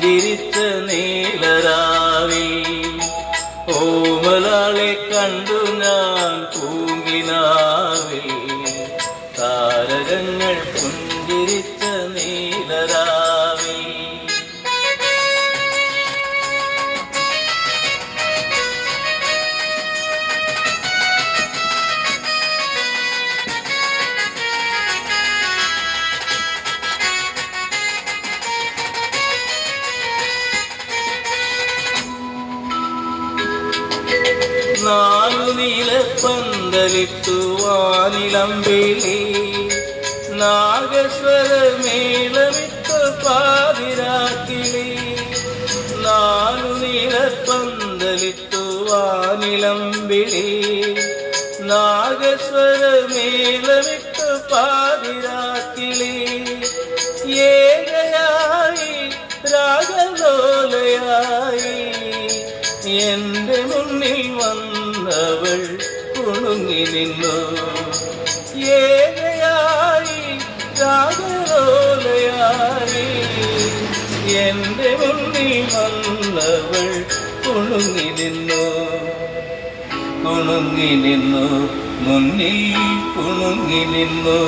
പുഞ്ചിരിച്ച നീലരാവിൽ ഓമലാളെ കണ്ടു நீலப்பந்தலிட்டு வானிலம்பிலே நாகஸ்வர மேலமிட்ட பாதிராத்திலே நாலு நீலப்பந்தலிட்டு வானிலம்பிலே நாகஸ்வர மேல നിന്നു. ഏകയായി രാഗലോലയായി എന്റെ മുന്നിൽ വന്നവൾ കുണുങ്ങി നിന്നു. കുണുങ്ങി നിന്നു മുന്നിൽ കുണുങ്ങി നിന്നു.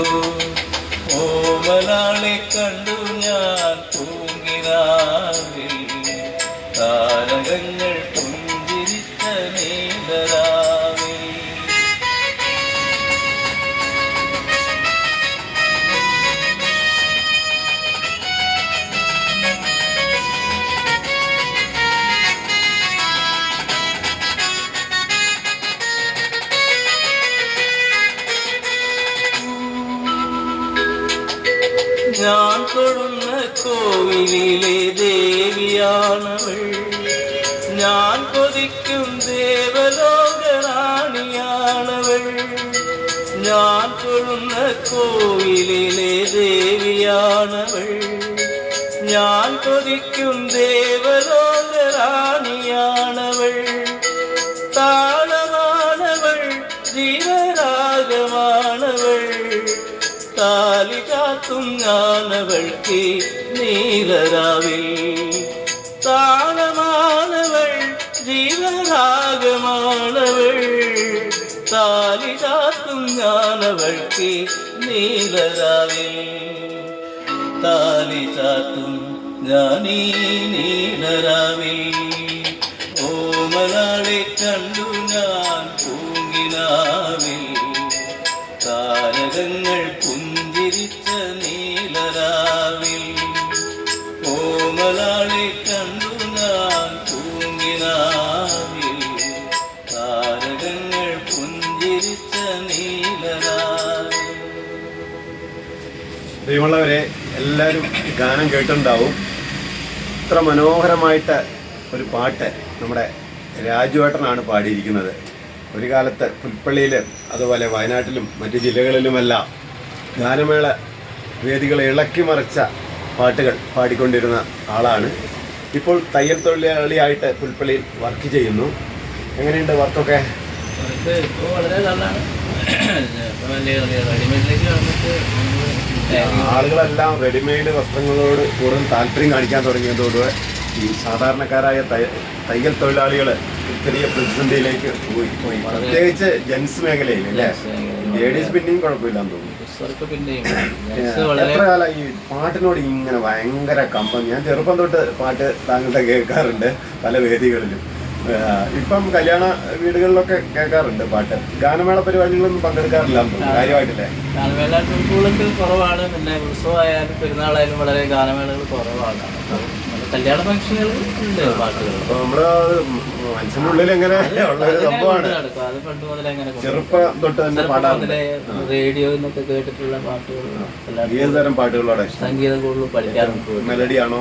ഓമലാളെ കണ്ടു ഞാൻ പൂങ്കിനാവിൽ താരകങ്ങൾ തൊടുന്ന കോവിലിലെ ദേവിയാണവൾ ഞാൻ കൊതിക്കും ദേവലോകറാണിയാണവൾ ഞാൻ തൊടുന്ന കോവിലിലെ ദേവിയാണവൾ ഞാൻ കൊതിക്കും ദേവലോകറാണിയാണവൾ താളമാണവൾ ജീവരാഗമാണവൾ താലി കാത്തും ഞാനവൾക്ക് നീലരാവിൽ താളമാണവൾ ജീവരാഗമാണവൾ താലിതാത്തും ഞാനവൾക്ക് നീലരാവിൽ. താലി ചാത്തും ഞാനീ നീലരാവിൽ. ഓമനാളെ കണ്ടു ഞാൻ തൂങ്ങിനാവിൽ താരകങ്ങൾ പ്രിയമുള്ളവരെ എല്ലാവരും ഗാനം കേട്ടിട്ടുണ്ടാവും. ഇത്ര മനോഹരമായിട്ട് ഒരു പാട്ട് നമ്മുടെ രാജുവേട്ടനാണ് പാടിയിരിക്കുന്നത്. ഒരു കാലത്ത് പുൽപ്പള്ളിയിൽ അതുപോലെ വയനാട്ടിലും മറ്റ് ജില്ലകളിലുമെല്ലാം ഗാനമേള വേദികളെ ഇളക്കി മറിച്ച പാട്ടുകൾ പാടിക്കൊണ്ടിരുന്ന ആളാണ്. ഇപ്പോൾ തയ്യൽ തൊഴിലാളിയായിട്ട് പുൽപ്പള്ളിയിൽ വർക്ക് ചെയ്യുന്നു. എങ്ങനെയുണ്ട് വർക്കൊക്കെ? ഇപ്പോൾ വളരെ നല്ലതാണ്. വന്നിട്ട് ആളുകളെല്ലാം റെഡിമെയ്ഡ് വസ്ത്രങ്ങളോട് കൂടുതൽ താല്പര്യം കാണിക്കാൻ തുടങ്ങിയതോടെ ഈ സാധാരണക്കാരായ തയ- തയ്യൽ തൊഴിലാളികൾ ചെറിയ പ്രതിസന്ധിയിലേക്ക് പോയി. പോയി. പ്രത്യേകിച്ച് ജെൻസ് മേഖലയിൽ അല്ലേ? ലേഡീസ് പിന്നെയും കുഴപ്പമില്ലാന്ന് തോന്നുന്നു. എത്ര കാലം ഈ പാട്ടിനോട് ഇങ്ങനെ ഭയങ്കര കമ്പം? ഞാൻ ചെറുപ്പം തൊട്ട് പാട്ട് താങ്കളുടെ കേൾക്കാറുണ്ട് പല വേദികളിലും. ഇപ്പം കല്യാണ വീടുകളിലൊക്കെ കേൾക്കാറുണ്ട് പാട്ട്. ഗാനമേള പരിപാടികളൊന്നും പങ്കെടുക്കാറില്ല കാര്യമായിട്ടില്ലേ? ഗാനമേള ട്രിപ്പുകളൊക്കെ കുറവാണ്. പിന്നെ ഉത്സവമായാലും പെരുന്നാളായാലും വളരെ ഗാനമേളകൾ കുറവാണ്. കല്യാണ ഫംഗ്ഷനുകൾ ഉണ്ട് പാട്ടുകൾ. അപ്പൊ നമ്മുടെ മനസ്സിന്റെ എങ്ങനെ ഉള്ള ഒരു സംഭവമാണ്. നടക്കും അത് പണ്ട് മുതലേ അങ്ങനെ ചെറുപ്പം തൊട്ട് തന്നെ പാടാറുണ്ട്. മുതലേ റേഡിയോ എന്നൊക്കെ കേട്ടിട്ടുള്ള പാട്ടുകൾ എല്ലാം ഏത് തരം പാട്ടുകളോടെ ഇഷ്ടം? സംഗീതം കൂടുതൽ പഠിക്കാറുണ്ട്. മെലഡിയാണോ?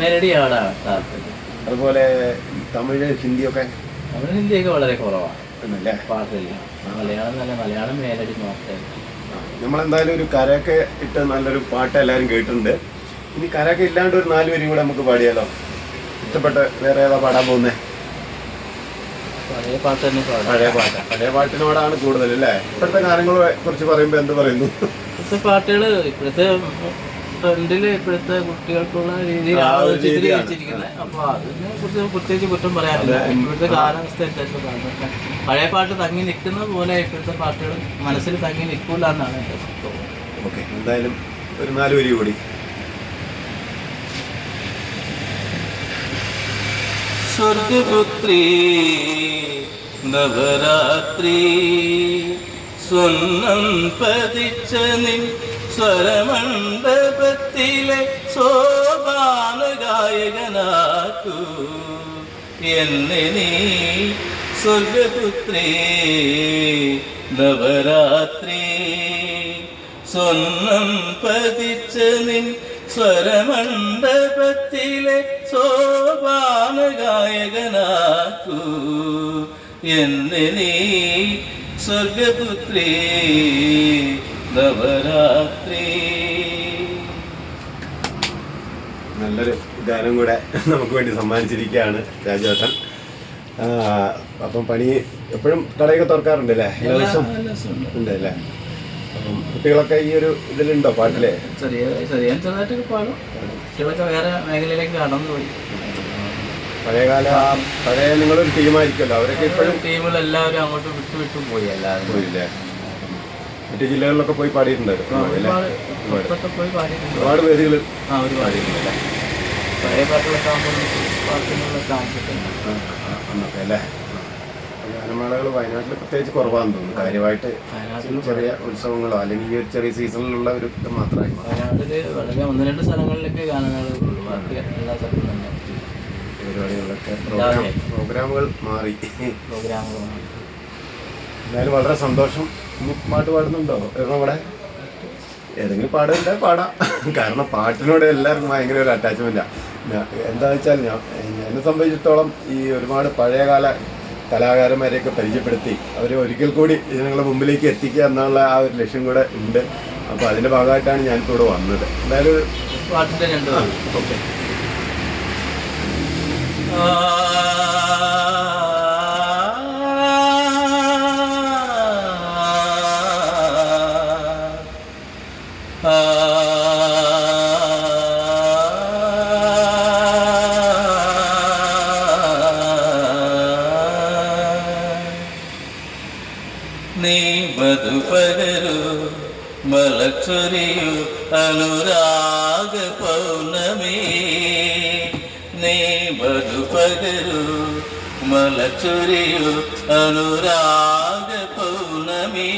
മെലഡിയാണ് താല്പര്യം അതുപോലെ തമിഴ് ഹിന്ദിയൊക്കെ തമിഴ് ഹിന്ദിയൊക്കെ വളരെ കുറവാണ് എന്നല്ലേ പാട്ടില്ല മലയാളം നല്ല മലയാളം മേലടി മാത്രമേ നമ്മളെന്തായാലും ഒരു കരയൊക്കെ ഇട്ട് നല്ലൊരു പാട്ട് എല്ലാവരും കേട്ടിട്ടുണ്ട്. ഇനി കരയൊക്കെ ഇല്ലാണ്ട് ഒരു നാല് പേരും കൂടെ നമുക്ക് പാടിയാലോ? ഇഷ്ടപ്പെട്ട വേറെ ഏതാ പാടാൻ പോകുന്നേ? പഴയ പാട്ട് തന്നെ പാടാം. പഴയ പാട്ട്. പഴയ പാട്ടിനോടാണ് കൂടുതൽ അല്ലേ? ഇപ്പോഴത്തെ ഗാനങ്ങളെ കുറിച്ച് പറയുമ്പോൾ എന്ത് പറയുന്നു? ഇപ്പോഴത്തെ പാട്ടുകൾ ഇപ്പോഴത്തെ ട്രെൻഡിൽ ഇപ്പോഴത്തെ കുട്ടികൾക്കുള്ള രീതിയിലാണ് ഒരു ചിത്രീകരിച്ചിരിക്കുന്നത്. അപ്പൊ അതിനെ കുറിച്ച് പ്രത്യേകിച്ച് കുറ്റം പറയാറില്ല. ഇപ്പോഴത്തെ കാലാവസ്ഥ അനുസരിച്ച് പഴയ പാട്ട് തങ്ങി നിൽക്കുന്ന പോലെ ഇപ്പോഴത്തെ പാട്ടുകൾ മനസ്സിൽ തങ്ങി നിൽക്കൂല എന്നാണ് എന്റെ തോന്നുന്നത്. ഓക്കെ എന്തായാലും ഒരു നാല് വരി കൂടി. സ്വർഗപുത്രി നവരാത്രി സ്വർണം പതിച്ച നിൻ സ്വരമണ്ഡപത്തിലെ സോപാന ഗായകനാക്കൂ എന്നെ നീ സ്വർഗപുത്രി നവരാത്രി. സ്വർണം പതിച്ച നിൻ സ്വരമണ്ഡപത്തിലെ സോപാന ഗായകനാക്കൂ എന്നെ നീ സ്വർഗപുത്രി നവരാത്രി. നല്ലൊരു ഗാനം കൂടെ നമുക്ക് വേണ്ടി സമ്മാനിച്ചിരിക്കുകയാണ് രാജേട്ടൻ. അപ്പം പണി എപ്പോഴും കടയൊക്കെ തുറക്കാറുണ്ട് അല്ലേ? എല്ലാ ദിവസവും ഉണ്ട്. അല്ലേ? അപ്പം കുട്ടികളൊക്കെ ഈ ഒരു ഇതിലുണ്ടോ പാട്ടിലെ? ചെറിയ ചെറിയ ചെറുതായിട്ടൊക്കെ പാടും. കുട്ടികളൊക്കെ വേറെ മേഖലയിലേക്ക് കടന്നു പോയി പഴയകാല പഴയ നിങ്ങളൊരു ടീമായിരിക്കുമല്ലോ. അവരൊക്കെ ഇപ്പോഴും ടീമിൽ എല്ലാവരും അങ്ങോട്ട് വിട്ടു വിട്ടു പോയി എല്ലാവരും. പോയില്ലേ? മറ്റു ജില്ലകളിലൊക്കെ പോയി പാടിയിട്ടുണ്ടായിരുന്നു പോയി പാടിയിട്ടുണ്ട്. ഒരുപാട് വേദികൾ ആ ഒരു പാടിയിട്ടുണ്ട് പഴയ പാട്ടുകളൊക്കെ ആകുമ്പോൾ പാട്ടുകളൊക്കെ ആക്കിയിട്ടുണ്ട് അന്നൊക്കെ അല്ലേ ഗാനമേളകൾ വയനാട്ടിൽ പ്രത്യേകിച്ച് കുറവാണെന്ന് തോന്നുന്നു. കാര്യമായിട്ട് വയനാട്ടിൽ ചെറിയ ഉത്സവങ്ങളോ അല്ലെങ്കിൽ ഈ ഒരു ചെറിയ സീസണിലുള്ള ഒരു ഇത് മാത്രമായി മാറി. വളരെ ഒന്ന് രണ്ട് സ്ഥലങ്ങളിലൊക്കെ ഗാനങ്ങൾ ബാക്കി എല്ലാ സ്ഥലത്തും തന്നെ. പരിപാടികളിലൊക്കെ പ്രോഗ്രാം പ്രോഗ്രാമുകൾ മാറി. പ്രോഗ്രാമുകൾ എന്നാലും വളരെ സന്തോഷം. പാട്ട് പാടുന്നുണ്ടോ? ഇവിടെ ഏതെങ്കിലും പാടില്ല പാടാം. കാരണം പാട്ടിനോട് എല്ലാവർക്കും ഭയങ്കര ഒരു അറ്റാച്ച്മെന്റാണ് എന്താ വെച്ചാൽ ഞാൻ എന്നെ സംബന്ധിച്ചിടത്തോളം ഈ ഒരുപാട് പഴയകാല കലാകാരന്മാരെയൊക്കെ പരിചയപ്പെടുത്തി അവരെ ഒരിക്കൽ കൂടി ജനങ്ങളുടെ മുമ്പിലേക്ക് എത്തിക്കുക എന്നുള്ള ആ ഒരു ലക്ഷ്യം കൂടെ ഉണ്ട്. അപ്പോൾ അതിന്റെ ഭാഗമായിട്ടാണ് ഞാനിപ്പോൾ ഇവിടെ വന്നത്. എന്തായാലും പാട്ടിന്റെ രണ്ട്. ഓക്കെ. അനുരാഗ പൗർണമി. നീ മധുപകരു മലച്ചൊരിയു അനുരാഗ പൗർണമി.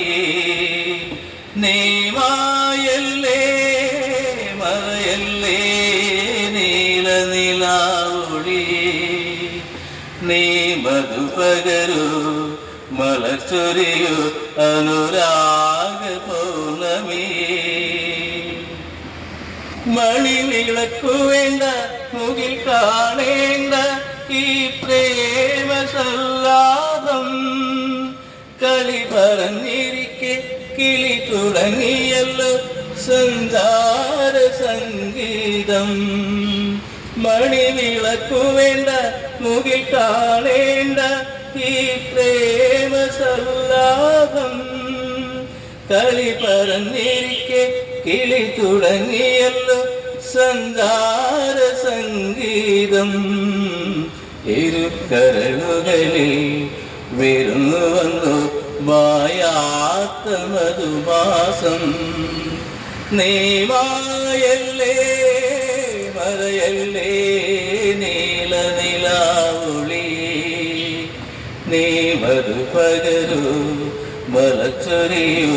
നീ മായല്ലേ മറയല്ലേ നീല നിലാവൊളി നീ മധുപകരു മലച്ചൊരിയു അനുരാഗ പൗർണമി മണിവിളക്കു വേണ്ട മുകിൽ കാണേണ്ട ഈ പ്രേമ സല്ലാദം കളി പറഞ്ഞിരിക്കെ കിളി തുടങ്ങിയല്ലോ സഞ്ചാര സംഗീതം. മണിവിളക്കു വേണ്ട മുകിൽ കാണേണ്ട ഈ പ്രേമ സല്ലാദം കളി പറഞ്ഞിരിക്കെ കിളി തുടങ്ങിയല്ലോ സന്താര സംഗീതം. ഇരുക്കരളുകളിൽ വരുന്നു വന്നു മായാത്ത മധുമാസം നീ മായല്ലേ മറയല്ലേ നീല നിലാവുളി നീ മധുപകരു മലച്ചൊരിയു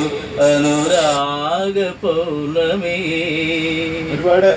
അനുരാഗ പൗർണമി ഒരുപാട്